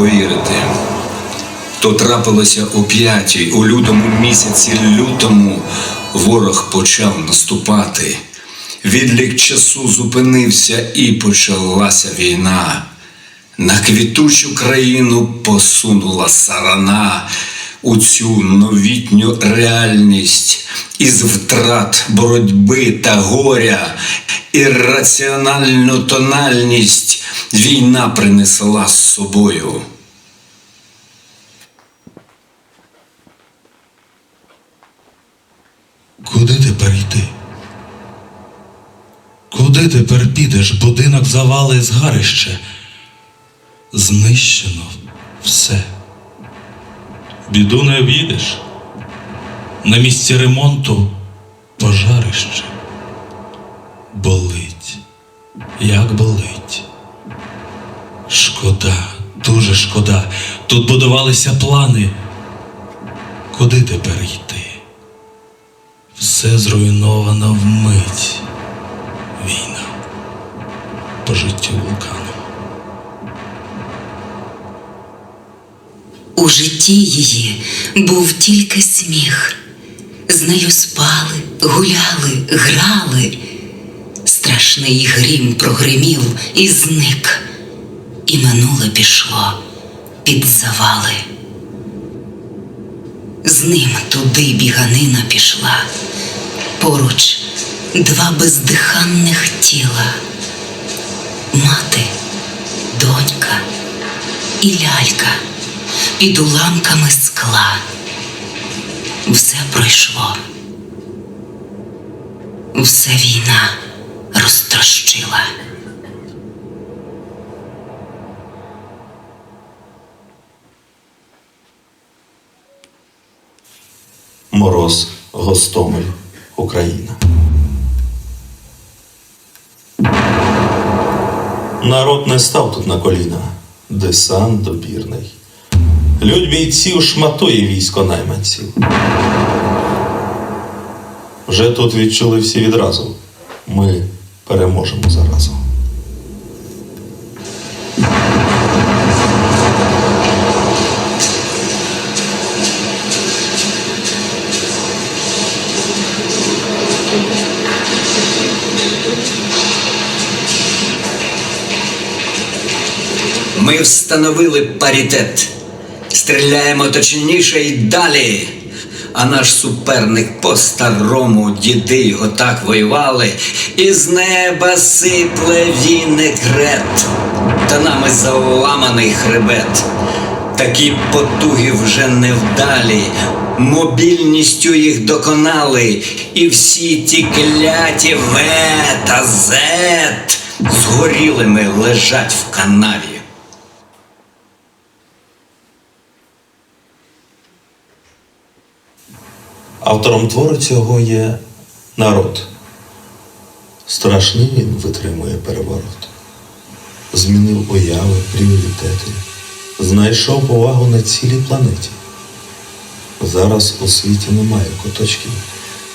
повірити. То трапилося о п'ятій, у лютому місяці лютому ворог почав наступати. Відлік часу зупинився і почалася війна. На квітучу країну посунула сарана у цю новітню реальність із втрат боротьби та горя, ірраціональну тональність війна принесла з собою. Куди тепер йти? Куди тепер підеш? Будинок завали згарище. Знищено все. Біду не обійдеш. На місці ремонту пожарище. Болить, як болить. Шкода, дуже шкода. Тут будувалися плани. Куди тепер йти? Все зруйновано вмить. Війна по життю вулкану. У житті її був тільки сміх. З нею спали, гуляли, грали. Страшний грім прогримів і зник, і минуле пішло під завали. З ним туди біганина пішла, поруч два бездиханних тіла, мати, донька і лялька під уламками скла. Все пройшло. Все війна розтрощила. Мороз, Гостомель, Україна. Народ не став тут на коліна, десант добірний. Людь бійців шматує військо найманців. Вже тут відчули всі відразу. Ми переможемо заразом. Ми встановили паритет. Стріляємо точніше і далі. А наш суперник по-старому діди його так воювали, і з неба сипле вінегрет, та нами заламаний хребет. Такі потуги вже невдалі, мобільністю їх доконали, і всі ті кляті В та З згорілими лежать в канаві. Автором твору цього є народ. Страшний він витримує переворот. Змінив уяви, пріоритети, знайшов повагу на цілій планеті. Зараз у світі немає куточків,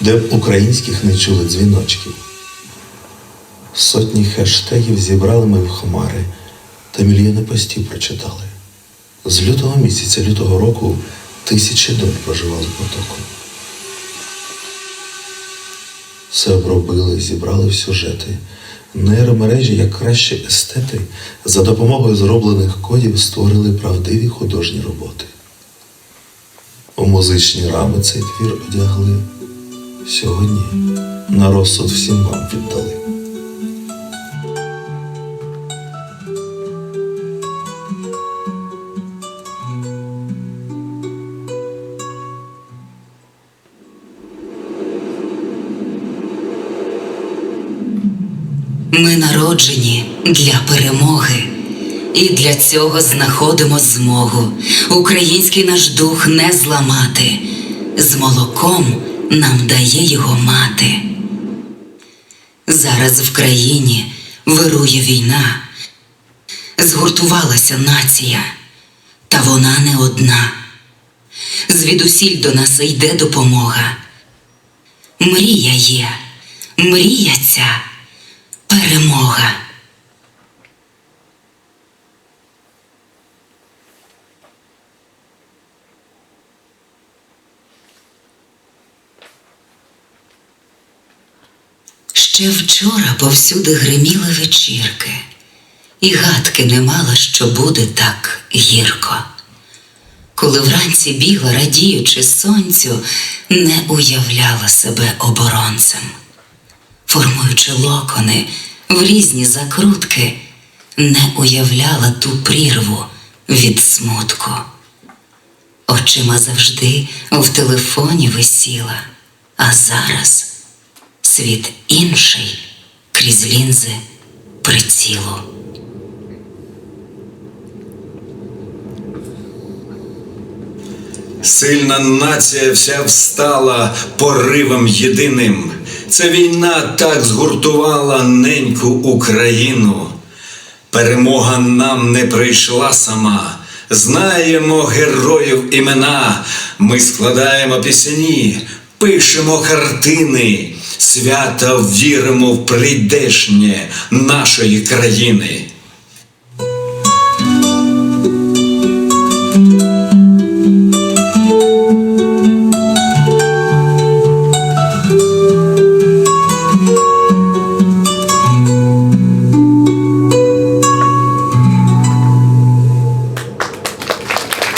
де б українських не чули дзвіночків. Сотні хештегів зібрали ми в хмари та мільйони постів прочитали. З лютого місяця, лютого року, тисячі доль проживали в потоку. Все обробили, зібрали в сюжети. Нейромережі, як кращі естети, за допомогою зроблених кодів створили правдиві художні роботи. У музичні рами цей твір одягли. Сьогодні на розсуд всім вам віддали. Ми народжені для перемоги. І для цього знаходимо змогу український наш дух не зламати. З молоком нам дає його мати. Зараз в країні вирує війна, згуртувалася нація, та вона не одна. Звідусіль до нас йде допомога. Мрія є, мрія ця перемога. Ще вчора повсюди гриміли вечірки, і гадки не мала, що буде так гірко. Коли вранці біла, радіючи сонцю, не уявляла себе оборонцем. Формуючи локони в різні закрутки, не уявляла ту прірву від смутку. Очима завжди в телефоні висіла, а зараз світ інший крізь лінзи прицілу. Сильна нація вся встала поривом єдиним. Ця війна так згуртувала неньку Україну. Перемога нам не прийшла сама. Знаємо героїв імена. Ми складаємо пісні, пишемо картини, свята віримо в прийдешнє нашої країни.